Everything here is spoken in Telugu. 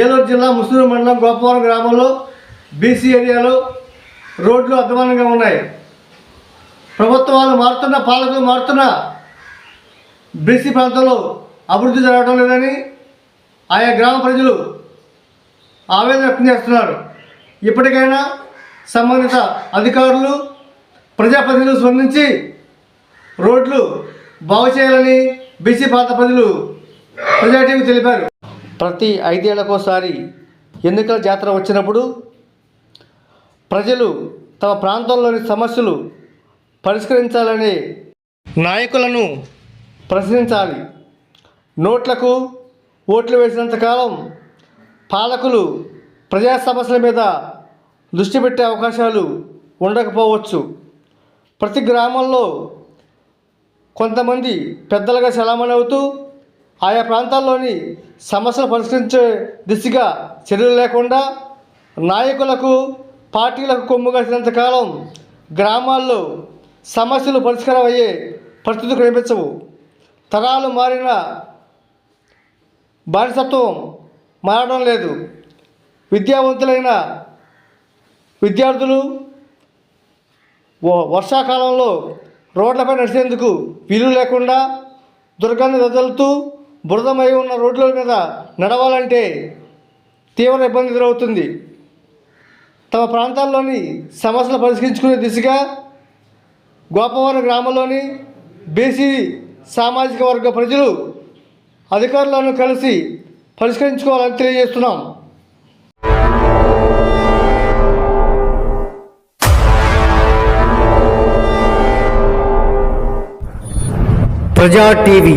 ఏలూరు జిల్లా ముసూరు మండలం గోపవరం గ్రామంలో బీసీ ఏరియాలో రోడ్లు అధ్వానంగా ఉన్నాయి. ప్రభుత్వాలు మారుతున్న పాలకులు మారుతున్న బీసీ ప్రాంతంలో అభివృద్ధి జరగడం లేదని ఆయా గ్రామ ప్రజలు ఆవేదన వ్యక్తం చేస్తున్నారు. ఇప్పటికైనా సంబంధిత అధికారులు ప్రజాప్రతినిధులు స్పందించి రోడ్లు బాగు చేయాలని బీసీ ప్రాంత ప్రజలు ప్రజాటీవీ తెలిపారు. ప్రతి ఐదేళ్ళకోసారి ఎన్నికల జాతర వచ్చినప్పుడు ప్రజలు తమ ప్రాంతంలోని సమస్యలు పరిష్కరించాలనే నాయకులను ప్రశ్నించాలి. నోట్లకు ఓట్లు వేసినంతకాలం పాలకులు ప్రజా సమస్యల మీద దృష్టి పెట్టే అవకాశాలు ఉండకపోవచ్చు. ప్రతి గ్రామంలో కొంతమంది పెద్దలుగా చలామణి అవుతూ ఆయా ప్రాంతాల్లోని సమస్యలు పరిష్కరించే దిశగా చర్యలు లేకుండా నాయకులకు పార్టీలకు కొమ్ము కాలం గ్రామాల్లో సమస్యలు పరిష్కారం అయ్యే పరిస్థితులు కనిపించవు. తరాలు మారిన బానిసత్వం మారడం లేదు. విద్యావంతులైన విద్యార్థులు వర్షాకాలంలో రోడ్లపై నడిచేందుకు వీలు లేకుండా దుర్గంధ వదులుతూ బురదమై ఉన్న రోడ్ల మీద నడవాలంటే తీవ్ర ఇబ్బంది ఎదురవుతుంది. తమ ప్రాంతాల్లోని సమస్యలు పరిష్కరించుకునే దిశగా గోపవరం గ్రామంలోని బీసీ సామాజిక వర్గ ప్రజలు అధికారులను కలిసి పరిష్కరించుకోవాలని తెలియజేస్తున్నాం. ప్రజా టీవీ